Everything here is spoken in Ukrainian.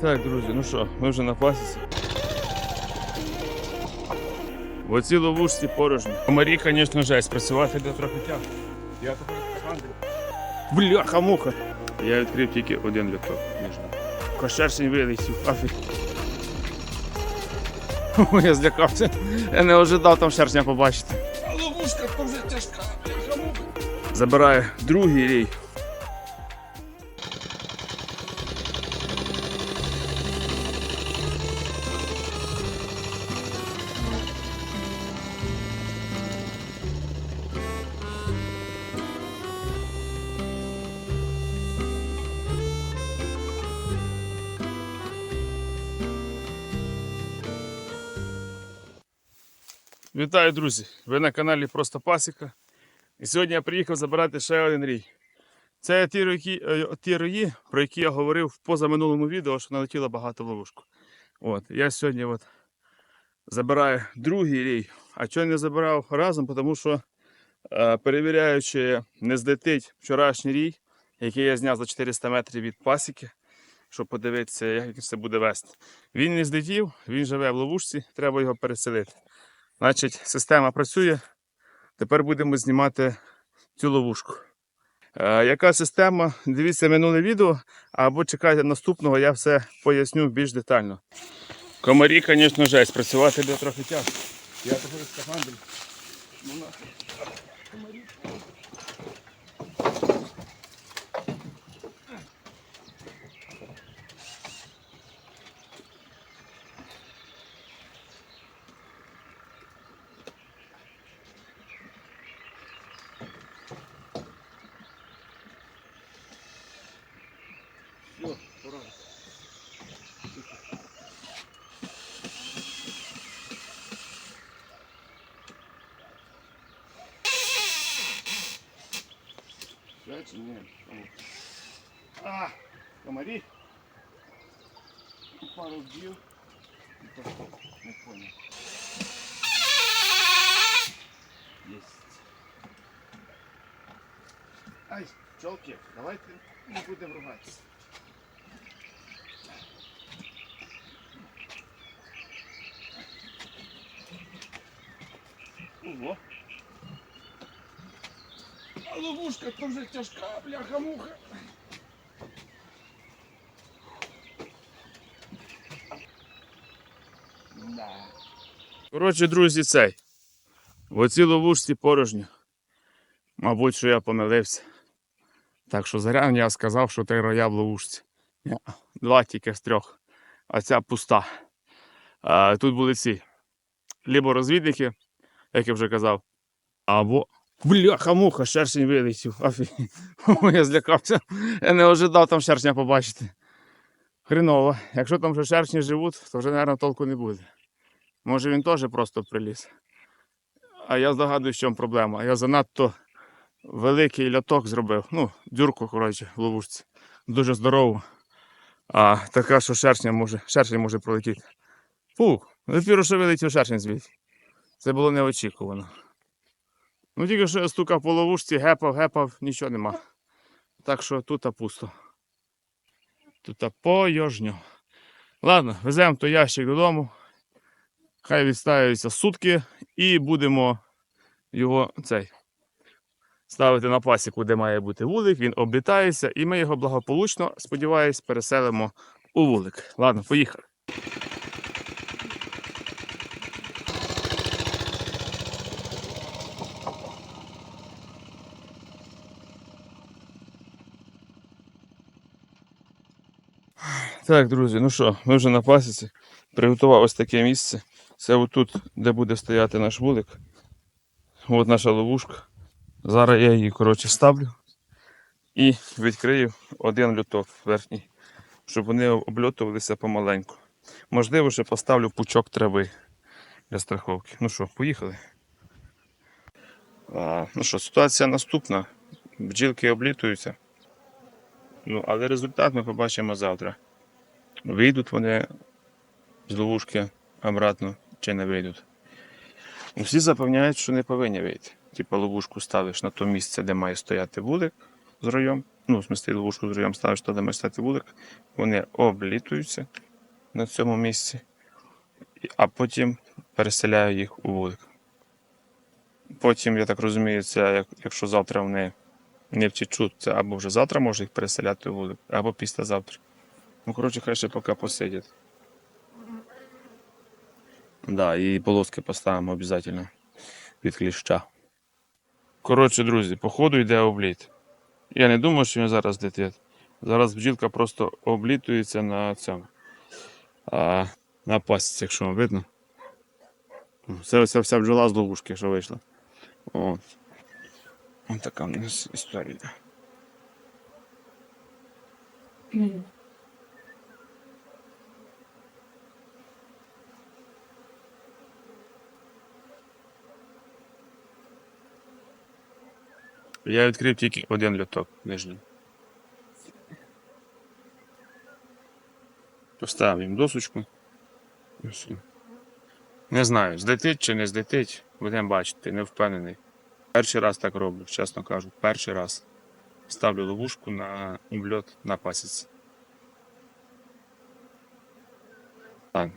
Так, друзі, ну що, ми вже на пасіці. В оцій ловушці порожні. Комарі, звісно, жесть, працювати де трохи тяжко. Я тепер Андрій. Бляха муха. Я відкрив тільки один літок. Кошершень вилетів. Афі. Я злякався. Я не ожидав там шершня побачити. А ловушка то вже тяжка. Забираю другий рій. Вітаю, друзі! Ви на каналі Просто Пасіка. І сьогодні я приїхав забирати ще один рій. Це ті рої, е, ті рої, про які я говорив в позаминулому відео, що налетіло багато в ловушку. От, я сьогодні от забираю другий рій. А чого не забирав разом? Тому що е, перевіряю, чи не злетить вчорашній рій, який я зняв за 400 метрів від пасіки, щоб подивитися, як це буде вести. Він не злетів, він живе в ловушці, треба його переселити. Значить, система працює. Тепер будемо знімати цю ловушку. Е, яка система? Дивіться минуле відео, або чекайте наступного, я все поясню більш детально. Комарі, звісно, жесть, працювати буде трохи тяжко. Я такий скафандр. Все, пора. Чи ні? А, комарі. Пару. І то що? Не понял. Єсть. Ай, пчелки, давайте не будемо ругатися. Ого. А ловушка то вже тяжка, бляха-муха. Да. Коротше, друзі, цей. В оцій ловушці порожньо. Мабуть, що я помилився. Так що заря я сказав, що той роя в ловушці. Два тільки з трьох. А ця пуста. А, тут були ці. Либо розвідники, як я вже казав. Або. Бляха-муха, шершень вилетів. Афі. Я злякався. Я не ожидав там шершня побачити. Хреново. Якщо там вже шершні живуть, то вже, мабуть, толку не буде. Може він теж просто приліз. А я здогадуюсь, в чому проблема. Я занадто великий ляток зробив. Ну, дюрку, коротше, в ловушці. Дуже здорову. А така, що шершня може, шершень може пролетіти. Фух, допіру, що вилетів шершень звідти. Це було неочікувано. Ну тільки що я стукав по ловушці, гепав, гепав, нічого нема. Так що тут пусто. Тут пойожньо. Ладно, веземо той ящик додому. Хай відставляються сутки і будемо його цей ставити на пасіку, де має бути вулик, він облітається, і ми його благополучно, сподіваюсь, переселимо у вулик. Ладно, поїхали. Так, друзі, ну що, ми вже на пасіці. Приготував ось таке місце. Це отут, де буде стояти наш вулик. От наша ловушка. Зараз я її коротше ставлю і відкрию один люток верхній, щоб вони обльотувалися помаленьку. Можливо, ще поставлю пучок трави для страховки. Ну що, поїхали. А, ну що, ситуація наступна. Бджілки облітуються. Ну, але результат ми побачимо завтра. Вийдуть вони з ловушки обратно чи не вийдуть. Всі запевняють, що не повинні вийти. Типа ловушку ставиш на то місце, де має стояти вулик з роєм, ну, в смислі ловушку з роєм ставиш туди маєш стати вулик, вони облітуються на цьому місці, а потім переселяю їх у вулик. Потім, я так розумію, це як, якщо завтра вони не втічуть, або вже завтра може їх переселяти у вулик, або післязавтра. Ну, коротше, хай ще поки посидять. Да, і полоски поставимо обов'язково від кліща. Коротше, друзі, походу йде обліт. Я не думаю, що він зараз летить. Зараз бджілка просто облітується на цьому. А, на пасіці, якщо вам видно. Це ось вся бджола з ловушки, що вийшла. От. Ось така в нас історія. Я відкрив тільки один льоток нижній. Поставив їм досочку. Не знаю, злетить чи не злетить, будемо бачити, не впевнений. Перший раз так роблю, чесно кажу. Перший раз ставлю ловушку на обльот на пасіці. Так,